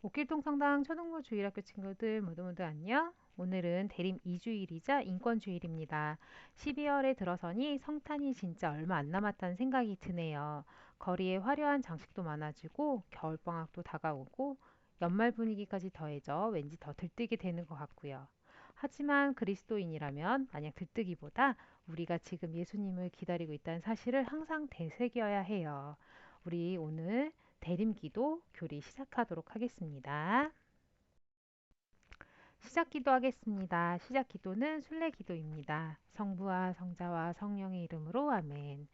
옥길동 성당 초등부 주일학교 친구들 모두 모두 안녕. 오늘은 대림 2주일이자 인권주일입니다. 12월에 들어서니 성탄이 진짜 얼마 안 남았다는 생각이 드네요. 거리에 화려한 장식도 많아지고 겨울방학도 다가오고 연말 분위기까지 더해져 왠지 더 들뜨게 되는 것 같고요. 하지만 그리스도인이라면 만약 들뜨기보다 우리가 지금 예수님을 기다리고 있다는 사실을 항상 되새겨야 해요. 우리 오늘 대림기도 교리 시작하도록 하겠습니다. 시작 기도하겠습니다. 시작 기도는 순례 기도입니다. 성부와 성자와 성령의 이름으로 아멘.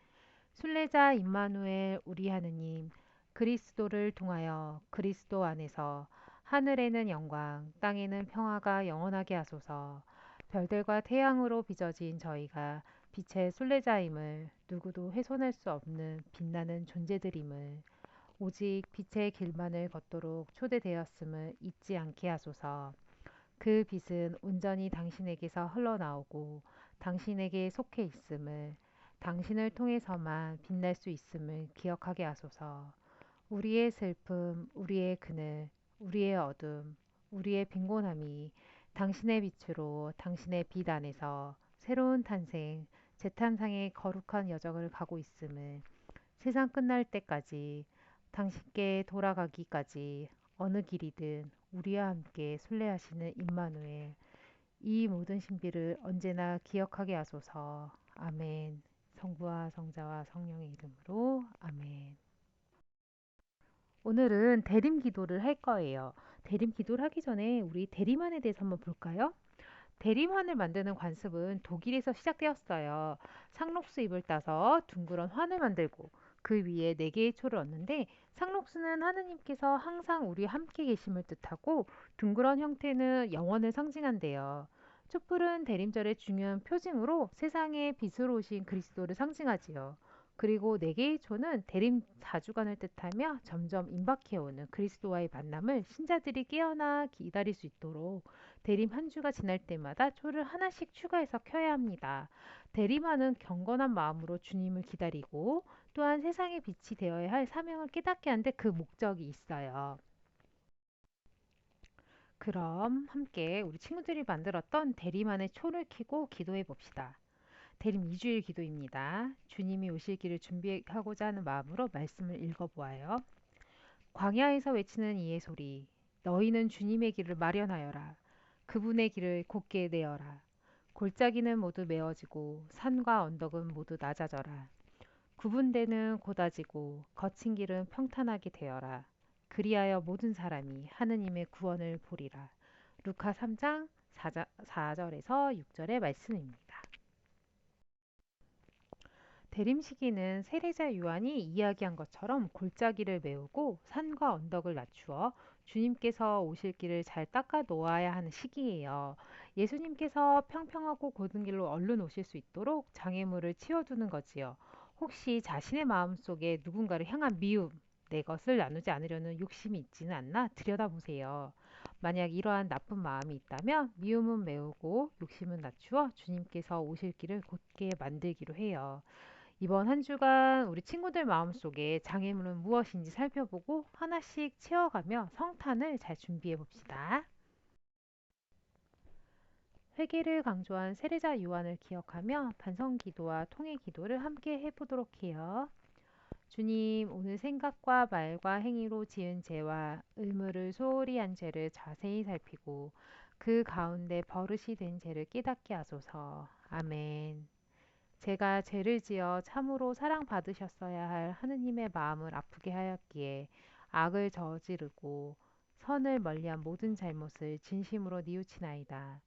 순례자 임마누엘 우리 하느님 그리스도를 통하여 그리스도 안에서 하늘에는 영광, 땅에는 평화가 영원하게 하소서. 별들과 태양으로 빚어진 저희가 빛의 순례자임을 누구도 훼손할 수 없는 빛나는 존재들임을 오직 빛의 길만을 걷도록 초대되었음을 잊지 않게 하소서. 그 빛은 온전히 당신에게서 흘러나오고 당신에게 속해 있음을 당신을 통해서만 빛날 수 있음을 기억하게 하소서. 우리의 슬픔, 우리의 그늘, 우리의 어둠, 우리의 빈곤함이 당신의 빛으로 당신의 빛 안에서 새로운 탄생, 재탄생의 거룩한 여정을 가고 있음을 세상 끝날 때까지 당신께 돌아가기까지 어느 길이든 우리와 함께 순례하시는 임마누엘 이 모든 신비를 언제나 기억하게 하소서. 아멘. 성부와 성자와 성령의 이름으로 아멘. 오늘은 대림 기도를 할 거예요. 대림 기도를 하기 전에 우리 대리만에 대해서 한번 볼까요? 대리만을 만드는 관습은 독일에서 시작되었어요. 상록수 잎을 따서 둥그런 환을 만들고 그 위에 네 개의 초를 얹는데 상록수는 하느님께서 항상 우리 함께 계심을 뜻하고 둥그런 형태는 영원을 상징한대요. 촛불은 대림절의 중요한 표징으로 세상에 빛으로 오신 그리스도를 상징하지요. 그리고 네 개의 초는 대림 사주간을 뜻하며 점점 임박해오는 그리스도와의 만남을 신자들이 깨어나 기다릴 수 있도록 대림 한 주가 지날 때마다 초를 하나씩 추가해서 켜야 합니다. 대림하는 경건한 마음으로 주님을 기다리고 또한 세상의 빛이 되어야 할 사명을 깨닫게 하는데 그 목적이 있어요. 그럼 함께 우리 친구들이 만들었던 대리만의 초를 켜고 기도해 봅시다. 대림 2주일 기도입니다. 주님이 오실 길을 준비하고자 하는 마음으로 말씀을 읽어보아요. 광야에서 외치는 이의 소리 너희는 주님의 길을 마련하여라. 그분의 길을 곧게 내어라. 골짜기는 모두 메어지고 산과 언덕은 모두 낮아져라. 구분대는 고다지고 거친 길은 평탄하게 되어라. 그리하여 모든 사람이 하느님의 구원을 보리라. 루카 3장 4절에서 6절의 말씀입니다. 대림 시기는 세례자 요한이 이야기한 것처럼 골짜기를 메우고 산과 언덕을 낮추어 주님께서 오실 길을 잘 닦아 놓아야 하는 시기예요. 예수님께서 평평하고 고든 길로 얼른 오실 수 있도록 장애물을 치워두는 거지요. 혹시 자신의 마음속에 누군가를 향한 미움, 내 것을 나누지 않으려는 욕심이 있지는 않나 들여다보세요. 만약 이러한 나쁜 마음이 있다면 미움은 메우고 욕심은 낮추어 주님께서 오실 길을 곧게 만들기로 해요. 이번 한 주간 우리 친구들 마음속에 장애물은 무엇인지 살펴보고 하나씩 채워가며 성탄을 잘 준비해 봅시다. 회개를 강조한 세례자 요한을 기억하며 반성 기도와 통해 기도를 함께 해보도록 해요. 주님, 오늘 생각과 말과 행위로 지은 죄와 의무를 소홀히 한 죄를 자세히 살피고 그 가운데 버릇이 된 죄를 깨닫게 하소서. 아멘. 제가 죄를 지어 참으로 사랑받으셨어야 할 하느님의 마음을 아프게 하였기에 악을 저지르고 선을 멀리한 모든 잘못을 진심으로 뉘우치나이다.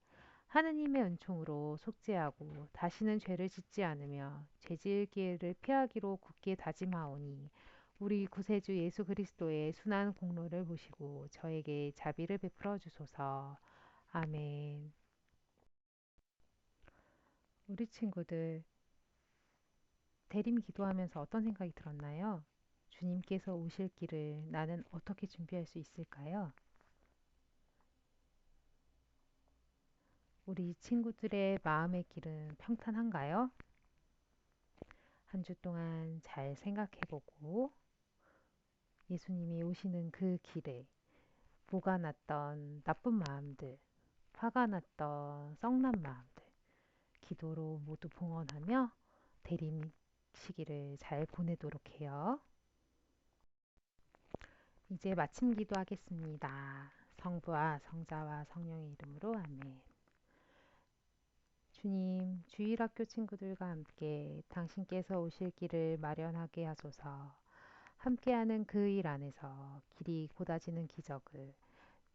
하느님의 은총으로 속죄하고 다시는 죄를 짓지 않으며 죄질 기회를 피하기로 굳게 다짐하오니 우리 구세주 예수 그리스도의 순한 공로를 보시고 저에게 자비를 베풀어 주소서. 아멘. 우리 친구들 대림 기도하면서 어떤 생각이 들었나요? 주님께서 오실 길을 나는 어떻게 준비할 수 있을까요? 우리 친구들의 마음의 길은 평탄한가요? 한 주 동안 잘 생각해 보고 예수님이 오시는 그 길에 뭐가 났던 나쁜 마음들, 화가 났던 썩난 마음들, 기도로 모두 봉헌하며 대림 시기를 잘 보내도록 해요. 이제 마침 기도하겠습니다. 성부와 성자와 성령의 이름으로 아멘. 주님, 주일학교 친구들과 함께 당신께서 오실 길을 마련하게 하소서. 함께하는 그 일 안에서 길이 고다지는 기적을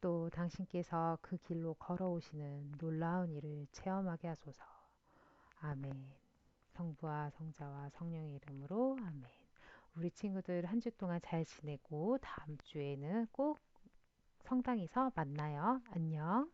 또 당신께서 그 길로 걸어오시는 놀라운 일을 체험하게 하소서. 아멘. 성부와 성자와 성령의 이름으로 아멘. 우리 친구들 한 주 동안 잘 지내고 다음 주에는 꼭 성당에서 만나요. 안녕.